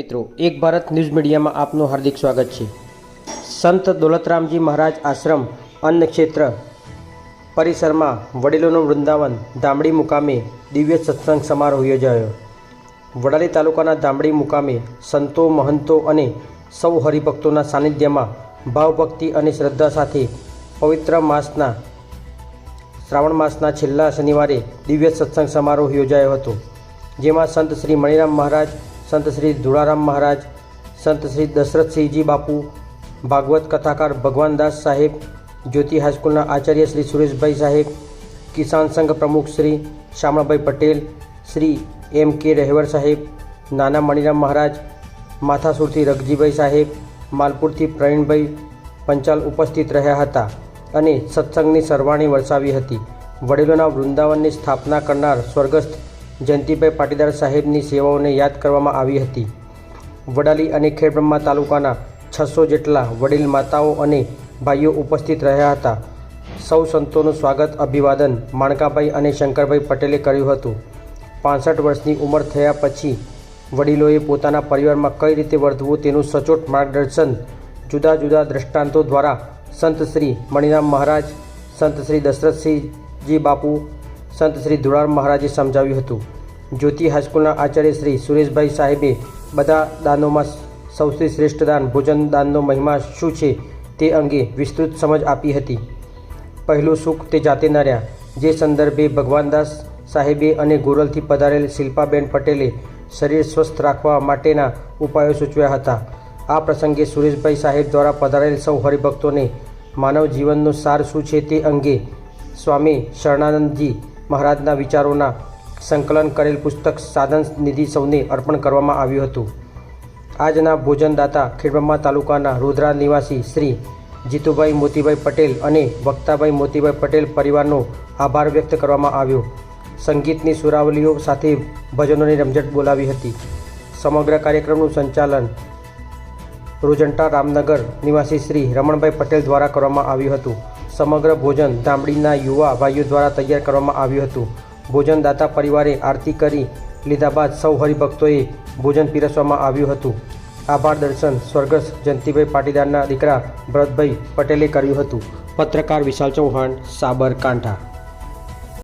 મિત્રો, એક ભારત ન્યૂઝ મીડિયામાં આપનું હાર્દિક સ્વાગત છે. સંત દોલતરામજી મહારાજ આશ્રમ અન્ન ક્ષેત્ર પરિસરમાં વડીલોનું વૃંદાવન દામડી મુકામે દિવ્ય સત્સંગ સમારોહ યોજાયો. વડાલી તાલુકાના દામડી મુકામે સંતો, મહંતો અને સૌ હરિભક્તોના સાનિધ્યમાં ભાવભક્તિ અને શ્રદ્ધા સાથે પવિત્ર માસના, શ્રાવણ માસના છેલ્લા શનિવારે દિવ્ય સત્સંગ સમારોહ યોજાયો હતો, જેમાં સંત શ્રી મણિરામ મહારાજ સંત શ્રી ધુળારામ મહારાજ, સંત શ્રી દશરથસિંહજી બાપુ, ભાગવત કથાકાર ભગવાનદાસ સાહેબ, જ્યોતિ હાઈસ્કૂલના આચાર્ય શ્રી સુરેશભાઈ સાહેબ, કિસાન સંઘ પ્રમુખ શ્રી શામળાભાઈ પટેલ, શ્રી એમ કે રહેવર સાહેબ, નાના મણિરામ મહારાજ, માથાસુરથી રગજીભાઈ સાહેબ, માલપુરથી પ્રવીણભાઈ પંચાલ ઉપસ્થિત રહ્યા હતા અને સત્સંગની સરવાણી વરસાવી હતી. વડીલોના વૃંદાવનની સ્થાપના કરનાર સ્વર્ગસ્થ જયંતિભાઈ પાટીદાર સાહેબની સેવાઓને યાદ કરવામાં આવી હતી. વડાલી અને ખેડબ્રહ્મા તાલુકાના છસો જેટલા વડીલ માતાઓ અને ભાઈઓ ઉપસ્થિત રહ્યા હતા. સૌ સંતોનું સ્વાગત, અભિવાદન માણકાભાઈ અને શંકરભાઈ પટેલે કર્યું હતું. પાસઠ વર્ષની ઉંમર થયા પછી વડીલોએ પોતાના પરિવારમાં કઈ રીતે વર્તવું તેનું સચોટ માર્ગદર્શન જુદા જુદા દ્રષ્ટાંતો દ્વારા સંત શ્રી મણિરામ મહારાજ, સંત શ્રી દશરથસિંહજી બાપુ સંત શ્રી ધુળાર મહારાજે સમજાવ્યું હતું. જ્યોતિ હાઈસ્કૂલના આચાર્ય શ્રી સુરેશભાઈ સાહેબે બધા દાનોમાં સૌથી શ્રેષ્ઠ દાન, ભોજન દાનનો મહિમા શું છે તે અંગે વિસ્તૃત સમજ આપી હતી. પહેલું સુખ તે જાતે નર્યા જે સંદર્ભે ભગવાનદાસ સાહેબે અને ગોરલથી પધારેલ શિલ્પાબેન પટેલે શરીર સ્વસ્થ રાખવા માટેના ઉપાયો સૂચવ્યા હતા. આ પ્રસંગે સુરેશભાઈ સાહેબ દ્વારા પધારેલ સૌ હરિભક્તોને માનવ જીવનનો સાર શું છે તે અંગે સ્વામી શરણાનંદજી મહારાજના વિચારોના સંકલન કરેલ પુસ્તક સાધન નિધિ સૌને અર્પણ કરવામાં આવ્યું હતું. આજના ભોજનદાતા ખેડબ્રહ્મા તાલુકાના રુદ્રા નિવાસી શ્રી જીતુભાઈ મોતીભાઈ પટેલ અને વક્તાભાઈ મોતીભાઈ પટેલ પરિવારનો આભાર વ્યક્ત કરવામાં આવ્યો. સંગીતની સુરાવલીઓ સાથે ભજનોની રમઝટ બોલાવી હતી. સમગ્ર કાર્યક્રમનું સંચાલન રોજંટા રામનગર નિવાસી શ્રી રમણભાઈ પટેલ દ્વારા કરવામાં આવ્યું હતું. સમગ્ર ભોજન દામડીના યુવા ભાઈઓ દ્વારા તૈયાર કરવામાં આવ્યું હતું. ભોજનદાતા પરિવારે આરતી કરી લીધા બાદ સૌ હરિભક્તોએ ભોજન પીરસવામાં આવ્યું હતું. આભાર દર્શન સ્વર્ગસ્થ જયંતિભાઈ પાટીદારના દીકરા ભરતભાઈ પટેલે કર્યું હતું. પત્રકાર વિશાલ ચૌહાણ, સાબરકાંઠા.